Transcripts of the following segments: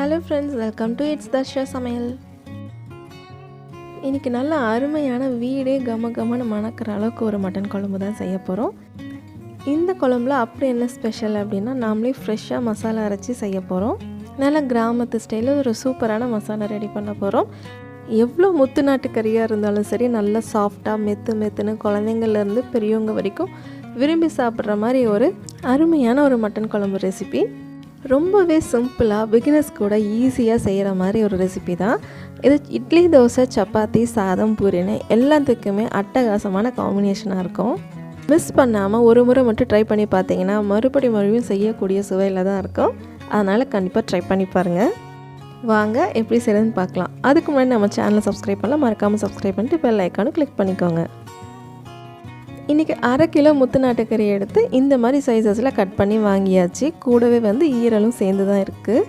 Hello friends welcome to it's Dharsha சமையல் இன்றைக்கி நல்ல அருமையான வீடே கம கமன்னு மணக்கிற அளவுக்கு ஒரு மட்டன் குழம்பு தான் செய்ய போகிறோம் இந்த குழம்புல அப்படி என்ன ஸ்பெஷல் அப்படின்னா நாமளே ஃப்ரெஷ்ஷாக மசாலா அரைச்சி செய்ய போகிறோம் நல்ல கிராமத்து ஸ்டைலில் ஒரு சூப்பரான மசாலா ரெடி பண்ண போகிறோம் எவ்வளோ முத்து நாட்டு கறியாக இருந்தாலும் சரி நல்லா சாஃப்டாக மெத்து மெத்துன்னு குழந்தைங்கள்லேருந்து பெரியவங்க வரைக்கும் விரும்பி சாப்பிட்ற மாதிரி ஒரு அருமையான ஒரு மட்டன் குழம்பு ரெசிபி ரொம்பவே சிம்பிளாக பிகினர்ஸ் கூட ஈஸியாக செய்கிற மாதிரி ஒரு ரெசிபி தான். இது இட்லி தோசை சப்பாத்தி சாதம் பூரின்னு எல்லாத்துக்குமே அட்டகாசமான காம்பினேஷனாக இருக்கும். மிஸ் பண்ணாமல் ஒரு முறை மட்டும் ட்ரை பண்ணி பார்த்தீங்கன்னா மறுபடி மறுபடியும் செய்யக்கூடிய சுவையில் தான் இருக்கும். அதனால் கண்டிப்பாக ட்ரை பண்ணி பாருங்கள் வாங்க எப்படி செய்யறதுன்னு பார்க்கலாம். அதுக்கு முன்னாடி நம்ம சேனலை சப்ஸ்கிரைப் பண்ணலாம் மறக்காமல் சப்ஸ்கிரைப் பண்ணிட்டு பெல் ஐக்கானு கிளிக் பண்ணிக்கோங்க. இன்றைக்கி அரை கிலோ முத்து நாட்டுக்கறி எடுத்து இந்த மாதிரி சைஸஸில் கட் பண்ணி வாங்கியாச்சு. கூடவே வந்து ஈரலும் சேர்ந்து தான் இருக்குது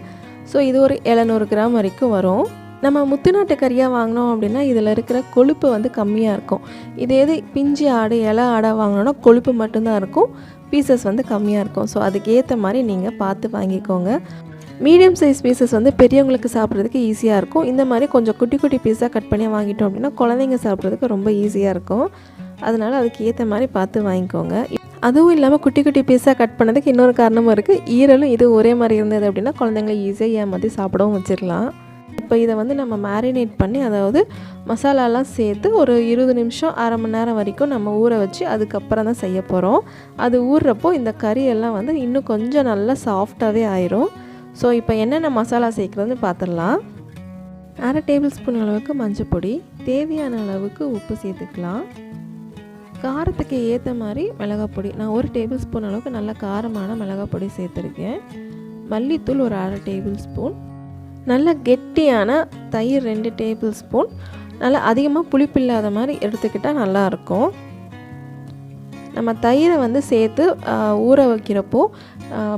ஸோ இது ஒரு எழுநூறு கிராம் வரைக்கும் வரும். நம்ம முத்து நாட்டு கறியாக வாங்கினோம் அப்படின்னா இதில் இருக்கிற கொழுப்பு வந்து கம்மியாக இருக்கும். இதே இது பிஞ்சு ஆடு இலை ஆடாக வாங்கினோன்னா கொழுப்பு மட்டும்தான் இருக்கும். பீசஸ் வந்து கம்மியாக இருக்கும். ஸோ அதுக்கேற்ற மாதிரி நீங்கள் பார்த்து வாங்கிக்கோங்க. மீடியம் சைஸ் பீசஸ் வந்து பெரியவங்களுக்கு சாப்பிட்றதுக்கு ஈஸியாக இருக்கும். இந்த மாதிரி கொஞ்சம் குட்டி குட்டி பீஸாக கட் பண்ணி வாங்கிட்டோம் அப்படின்னா குழந்தைங்க சாப்பிட்றதுக்கு ரொம்ப ஈஸியாக இருக்கும். அதனால் அதுக்கு ஏற்ற மாதிரி பார்த்து வாங்கிக்கோங்க. அதுவும் இல்லாமல் குட்டி குட்டி பீஸாக கட் பண்ணதுக்கு இன்னொரு காரணமும் இருக்குது ஈரலும் இது ஒரே மாதிரி இருந்தது அப்படின்னா குழந்தைங்களை ஈஸியாக ஏமாற்றி சாப்பிடவும் வச்சிடலாம் இப்போ இதை வந்து நம்ம மேரினேட் பண்ணி அதாவது மசாலாலாம் சேர்த்து ஒரு இருபது நிமிஷம் அரை மணி நேரம் வரைக்கும் நம்ம ஊற வச்சு அதுக்கப்புறம் தான் செய்ய போகிறோம் அது ஊறுறப்போ இந்த கறியெல்லாம் வந்து இன்னும் கொஞ்சம் நல்லா சாஃப்டாகவே ஆயிரும். ஸோ இப்போ என்னென்ன மசாலா சேர்க்குறதுன்னு பார்த்துடலாம் அரை டேபிள் ஸ்பூன் அளவுக்கு மஞ்சள் பொடி தேவையான அளவுக்கு உப்பு சேர்த்துக்கலாம். காரத்துக்கு ஏற்ற மாதிரி மிளகாப்பொடி நான் ஒரு டேபிள் ஸ்பூன் அளவுக்கு நல்ல காரமான மிளகாப்பொடி சேர்த்துருக்கேன். மல்லித்தூள் ஒரு அரை டேபிள் ஸ்பூன் நல்ல கெட்டியான தயிர் ரெண்டு டேபிள் ஸ்பூன் நல்லா அதிகமாக புளிப்பு இல்லாத மாதிரி எடுத்துக்கிட்டால் நல்லாயிருக்கும் நம்ம தயிரை வந்து சேர்த்து ஊற வைக்கிறப்போ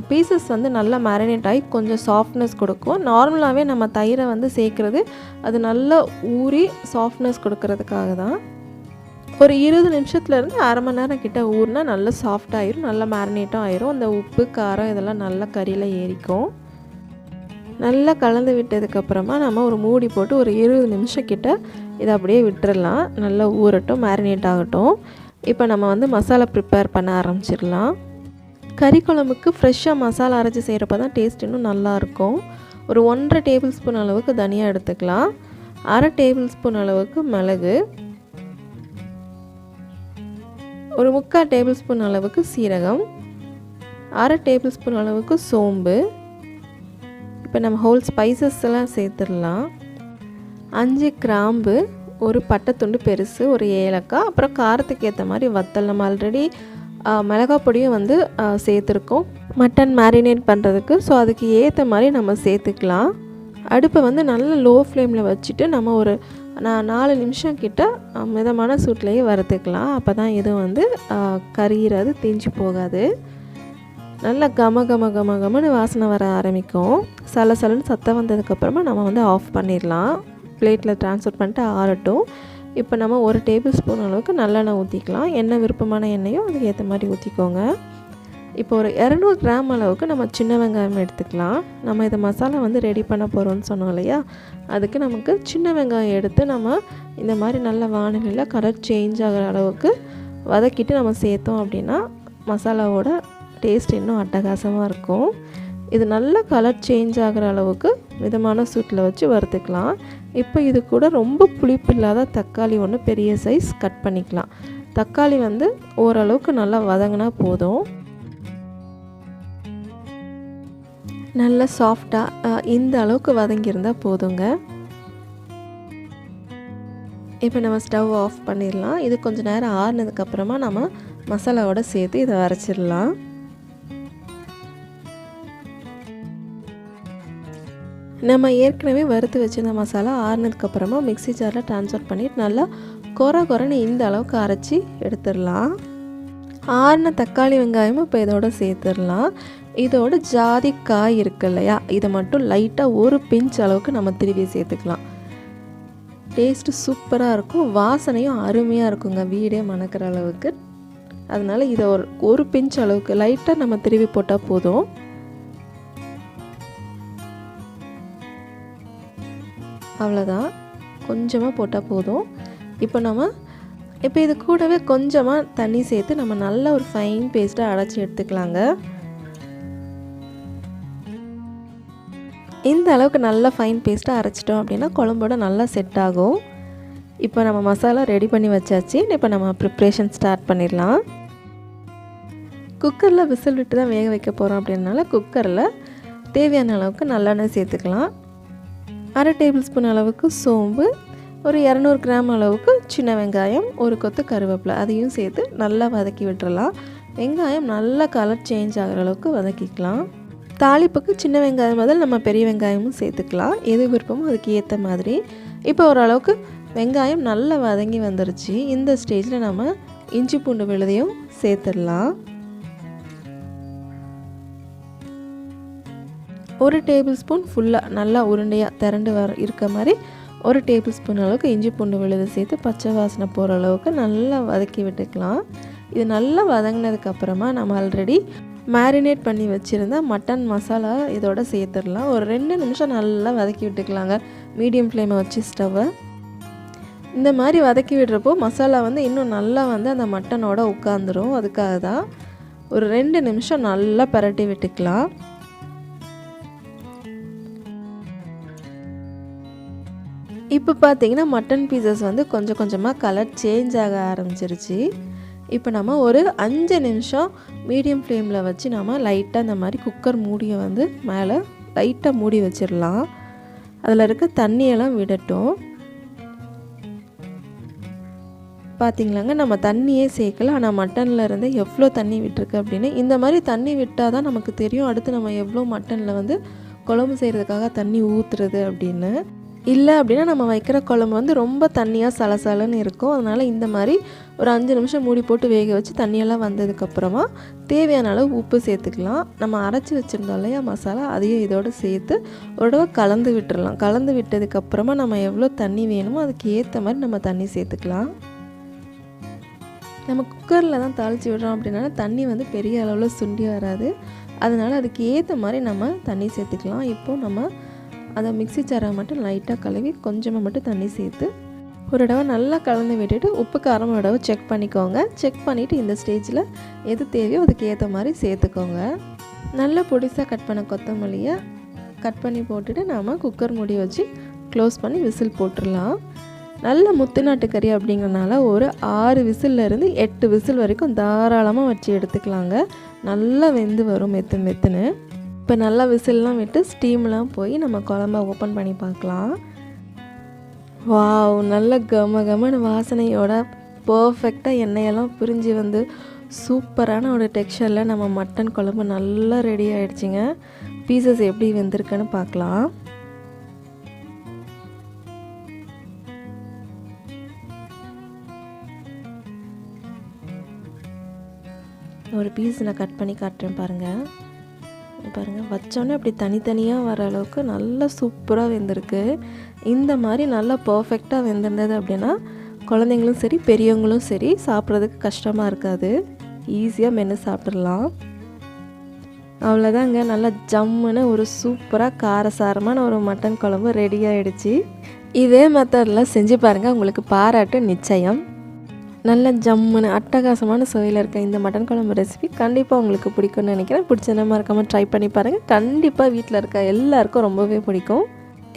பீசஸ் வந்து நல்லா மேரினேட் ஆகி கொஞ்சம் சாஃப்ட்னஸ் கொடுக்கும். நார்மலாகவே நம்ம தயிரை வந்து சேர்க்குறது அது நல்லா ஊறி சாஃப்ட்னஸ் கொடுக்கறதுக்காக தான். ஒரு இருபது நிமிஷத்துலேருந்து அரை மணி நேரம் கிட்டே ஊறினா நல்லா சாஃப்ட் ஆயிரும் நல்லா மேரினேட்டும் ஆயிரும். அந்த உப்பு காரம் இதெல்லாம் நல்லா கறியில் ஏறிக்கும். நல்லா கலந்து விட்டதுக்கப்புறமா நம்ம ஒரு மூடி போட்டு ஒரு இருபது நிமிஷம் கிட்ட இதை அப்படியே விட்டுறலாம். நல்லா ஊறட்டும் மேரினேட் ஆகட்டும். இப்போ நம்ம வந்து மசாலா ப்ரிப்பேர் பண்ண ஆரம்பிச்சிடலாம். கறி குழம்புக்கு ஃப்ரெஷ்ஷாக மசாலா அரைச்சி செய்கிறப்ப தான் டேஸ்ட் இன்னும் நல்லாயிருக்கும் ஒரு ஒன்றரை டேபிள் ஸ்பூன் அளவுக்கு தனியாக எடுத்துக்கலாம். அரை டேபிள் ஸ்பூன் அளவுக்கு மிளகு. ஒரு முக்கால் டேபிள் ஸ்பூன் அளவுக்கு சீரகம் அரை டேபிள் ஸ்பூன் அளவுக்கு சோம்பு. இப்போ நம்ம ஹோல் ஸ்பைசஸ் எல்லாம் சேர்த்துடலாம். அஞ்சு கிராம்பு ஒரு பட்டைத்துண்டு பெருசு ஒரு ஏலக்காய் அப்புறம் காரத்துக்கு ஏற்ற மாதிரி வத்தல். நம்ம ஆல்ரெடி மிளகா பொடியும் வந்து சேர்த்துருக்கோம். மட்டன் மேரினேட் பண்ணுறதுக்கு ஸோ அதுக்கு ஏற்ற மாதிரி நம்ம சேர்த்துக்கலாம். அடுப்பை வந்து நல்ல லோ ஃப்ளேமில் வச்சுட்டு நம்ம ஒரு நான் நாலு நிமிஷம் கிட்ட மிதமான சூட்லேயே வறுத்துக்கலாம். அப்போ தான் எதுவும் வந்து கரியிறது தீஞ்சு போகாது. நல்லா கம கம கம கமன்னு வாசனை வர ஆரம்பிக்கும். சலசலன்னு சத்தம் வந்ததுக்கப்புறமா நம்ம வந்து ஆஃப் பண்ணிடலாம். பிளேட்டில் ட்ரான்ஸ்ஃபர் பண்ணிட்டு ஆறட்டும். இப்போ நம்ம ஒரு டேபிள் ஸ்பூன் அளவுக்கு நல்லெண்ணெய் ஊற்றிக்கலாம் என்ன விருப்பமான எண்ணெயோ அதுக்கு ஏற்ற மாதிரி ஊற்றிக்கோங்க இப்போ ஒரு இரநூறு கிராம் அளவுக்கு நம்ம சின்ன வெங்காயம் எடுத்துக்கலாம். நம்ம இதை மசாலா வந்து ரெடி பண்ண போகிறோம்னு சொன்னோம் இல்லையா? அதுக்கு நமக்கு சின்ன வெங்காயம் எடுத்து நம்ம இந்த மாதிரி நல்ல வானிலையில் கலர் சேஞ்ச் ஆகிற அளவுக்கு வதக்கிட்டு நம்ம சேர்த்தோம் அப்படின்னா மசாலாவோட டேஸ்ட் இன்னும் அட்டகாசமாக இருக்கும். இது நல்ல கலர் சேஞ்ச் ஆகிற அளவுக்கு மிதமான சூட்டில் வச்சு வறுத்துக்கலாம். இப்போ இது கூட ரொம்ப புளிப்பு இல்லாத தக்காளி ஒன்று பெரிய சைஸ் கட் பண்ணிக்கலாம். தக்காளி வந்து ஓரளவுக்கு நல்லா வதங்கினா போதும். நல்லா சாஃப்டாக இந்த அளவுக்கு வதங்கியிருந்தால் போதுங்க. இப்போ நம்ம ஸ்டவ் ஆஃப் பண்ணிடலாம் இது கொஞ்சம் நேரம் ஆறுனதுக்கப்புறமா நம்ம மசாலாவோட சேர்த்து இதை அரைச்சிடலாம் நம்ம ஏற்கனவே வறுத்து வச்சிருந்த மசாலா ஆறுனதுக்கப்புறமா மிக்சி ஜாரில் ட்ரான்ஸ்ஃபர் பண்ணிட்டு நல்லா கொர குறைன்னு இந்த அளவுக்கு அரைச்சி எடுத்துடலாம் ஆறின தக்காளி வெங்காயமும் இப்போ இதோட சேர்த்துடலாம் இதோட ஜாதி காய் இருக்கு இல்லையா? இதை மட்டும் லைட்டாக ஒரு பிஞ்ச் அளவுக்கு நம்ம திருவி சேர்த்துக்கலாம். டேஸ்ட்டு சூப்பராக இருக்கும். வாசனையும் அருமையாக இருக்குங்க. வீடே மணக்கிற அளவுக்கு. அதனால் இதை ஒரு ஒரு பிஞ்ச் அளவுக்கு லைட்டாக நம்ம திருவி போட்டால் போதும். அவ்வளோதான் கொஞ்சமாக போட்டால் போதும். இப்போ நம்ம இப்போ இது கூடவே கொஞ்சமாக தண்ணி சேர்த்து நம்ம நல்ல ஒரு ஃபைன் பேஸ்ட்டாக அரைச்சி எடுத்துக்கலாங்க. இந்த அளவுக்கு நல்லா ஃபைன் பேஸ்ட்டாக அரைச்சிட்டோம் அப்படின்னா குழம்போட நல்லா செட் ஆகும். இப்போ நம்ம மசாலா ரெடி பண்ணி வச்சாச்சு. இப்போ நம்ம ப்ரிப்ரேஷன் ஸ்டார்ட் பண்ணிடலாம். குக்கரில் விசில் விட்டு தான் வேக வைக்க போகிறோம் அப்படின்னால குக்கரில் தேவையான அளவுக்கு நல்லெண்ணெய் சேர்த்துக்கலாம். அரை டேபிள் ஸ்பூன் அளவுக்கு சோம்பு ஒரு இரநூறு கிராம் அளவுக்கு சின்ன வெங்காயம் ஒரு கொத்து கருவேப்பிலை அதையும் சேர்த்து நல்லா வதக்கி விட்டுறலாம். வெங்காயம் நல்லா கலர் சேஞ்ச் ஆகிற அளவுக்கு வதக்கிக்கலாம். தாளிப்புக்கு சின்ன வெங்காயம் முதல் நம்ம பெரிய வெங்காயமும் சேர்த்துக்கலாம். எது விருப்பமோ அதுக்கு ஏற்ற மாதிரி. இப்போ ஓரளவுக்கு வெங்காயம் நல்லா வதங்கி வந்துருச்சு. இந்த ஸ்டேஜில் நம்ம இஞ்சி பூண்டு விழுதையும் சேர்த்துடலாம். ஒரு டேபிள் ஸ்பூன் ஃபுல்லாக நல்லா உருண்டையாக திரண்டு வர இருக்க மாதிரி ஒரு டேபிள் ஸ்பூன் அளவுக்கு இஞ்சி பூண்டு விழுது சேர்த்து பச்சை வாசனை போகிற அளவுக்கு நல்லா வதக்கி விட்டுக்கலாம். இது நல்லா வதங்கினதுக்கப்புறமா நம்ம ஆல்ரெடி மேரினேட் பண்ணி வச்சுருந்த மட்டன் மசாலா இதோட சேர்த்துடலாம். ஒரு ரெண்டு நிமிஷம் நல்லா வதக்கி விட்டுக்கலாங்க. மீடியம் ஃப்ளேமை வச்சு ஸ்டவ்வை இந்த மாதிரி வதக்கி விடுறப்போ மசாலா வந்து இன்னும் நல்லா வந்து அந்த மட்டனோட உட்காந்துரும் அதுக்காக தான் ஒரு ரெண்டு நிமிஷம் நல்லா பரட்டி விட்டுக்கலாம். இப்போ பார்த்தீங்கன்னா மட்டன் பீசஸ் வந்து கொஞ்சம் கொஞ்சமாக கலர் சேஞ்ச் ஆக ஆரம்பிச்சிருச்சு. இப்போ நம்ம ஒரு அஞ்சு நிமிஷம் மீடியம் ஃப்ளேமில் வச்சு நம்ம லைட்டாக இந்த மாதிரி குக்கர் மூடியை வந்து மேலே லைட்டாக மூடி வச்சிடலாம். அதில் இருக்க தண்ணியெல்லாம் விடட்டும். பார்த்தீங்களாங்க நம்ம தண்ணியே சேர்க்கல. ஆனால் மட்டனில் இருந்து எவ்வளோ தண்ணி விட்டுருக்கு அப்படின்னு. இந்த மாதிரி தண்ணி விட்டால் தான் நமக்கு தெரியும் அடுத்து நம்ம எவ்வளோ மட்டனில் வந்து குழம்பு செய்கிறதுக்காக தண்ணி ஊற்றுறது அப்படின்னு. இல்லை அப்படின்னா நம்ம வைக்கிற குழம்பு வந்து ரொம்ப தண்ணியாக சலசலன்னு இருக்கும். அதனால் இந்த மாதிரி ஒரு அஞ்சு நிமிஷம் மூடி போட்டு வேக வச்சு தண்ணியெல்லாம் வந்ததுக்கப்புறமா தேவையான அளவு உப்பு சேர்த்துக்கலாம். நம்ம அரைச்சி வச்சுருந்தோம் இல்லையா மசாலா? அதையும் இதோடு சேர்த்து ஒரு தடவை கலந்து விட்டுடலாம் கலந்து விட்டதுக்கப்புறமா நம்ம எவ்வளோ தண்ணி வேணுமோ அதுக்கு ஏற்ற மாதிரி நம்ம தண்ணி சேர்த்துக்கலாம். நம்ம குக்கரில் தான் தாளித்து விடுறோம் அப்படின்னா தண்ணி வந்து பெரிய அளவில் சுண்டி வராது. அதனால் அதுக்கு ஏற்ற மாதிரி நம்ம தண்ணி சேர்த்துக்கலாம். இப்போது நம்ம அதை மிக்சி ஜாரை மட்டும் லைட்டாக கழுவி கொஞ்சமாக மட்டும் தண்ணி சேர்த்து ஒரு தடவை நல்லா கலந்து விட்டுட்டு உப்பு காரம் ஒரு தடவை செக் பண்ணிக்கோங்க. செக் பண்ணிவிட்டு இந்த ஸ்டேஜில் எது தேவையோ அதுக்கு ஏற்ற மாதிரி சேர்த்துக்கோங்க. நல்லா பொடிசாக கட் பண்ண கொத்தமல்லியை கட் பண்ணி போட்டுட்டு நாம் குக்கர் மூடி வச்சு க்ளோஸ் பண்ணி விசில் போட்டுடலாம். நல்ல முத்து நாட்டுக்கறி கறி அப்படிங்கிறனால ஒரு ஆறு விசில்லேருந்து எட்டு விசில் வரைக்கும் தாராளமாக வச்சு எடுத்துக்கலாங்க. நல்லா வெந்து வரும் மெத்து மெத்துன்னு. இப்போ நல்லா விசில்லாம் விட்டு ஸ்டீம்லாம் போய் நம்ம குழம்ப ஓப்பன் பண்ணி பார்க்கலாம். வாவ் நல்ல கம கமன்னு வாசனையோட பர்ஃபெக்டாக எண்ணெயெல்லாம் பிரிஞ்சு வந்து சூப்பரான ஒரு டெக்ஸ்டரில் நம்ம மட்டன் குழம்பு நல்லா ரெடி ஆகிடுச்சிங்க பீசஸ் எப்படி வெந்திருக்குன்னு பார்க்கலாம். ஒரு பீஸ் நான் கட் பண்ணி காட்டுறேன் பாருங்கள் பாருங்கள் வச்சோன்னே அப்படி தனித்தனியாக வர அளவுக்கு நல்லா சூப்பராக வெந்திருக்கு. இந்த மாதிரி நல்லா பர்ஃபெக்டாக வெந்திருந்தது அப்படின்னா குழந்தைங்களும் சரி பெரியவங்களும் சரி சாப்பிட்றதுக்கு கஷ்டமாக இருக்காது. ஈஸியாக மென்று சாப்பிட்றலாம் அவ்வளோதாங்க நல்லா ஜம்முன்னு ஒரு சூப்பராக காரசாரமான ஒரு மட்டன் குழம்பு ரெடி ஆகிடுச்சு இதே மெத்தடில் செஞ்சு பாருங்கள் உங்களுக்கு பாராட்டு நிச்சயம். நல்ல ஜம்முன்னு அட்டகாசமான சுவையில் இருக்க இந்த மட்டன் குழம்பு ரெசிபி கண்டிப்பாக உங்களுக்கு பிடிக்கும்னு நினைக்கிறேன். பிடிச்ச மறக்காமல் ட்ரை பண்ணி பாருங்கள் கண்டிப்பாக வீட்டில் இருக்க எல்லாருக்கும் ரொம்பவே பிடிக்கும்.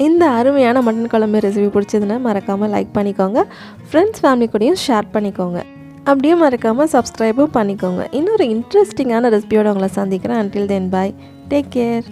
இந்த அருமையான மட்டன் குழம்பு ரெசிபி பிடிச்சதுன்னா மறக்காமல் லைக் பண்ணிக்கோங்க. ஃப்ரெண்ட்ஸ் ஃபேமிலி கூடயும் ஷேர் பண்ணிக்கோங்க. அப்படியே மறக்காமல் சப்ஸ்கிரைபும் பண்ணிக்கோங்க. இன்னொரு இன்ட்ரெஸ்டிங்கான ரெசிபியோடு உங்களை சந்திக்கிறேன். Until then bye take care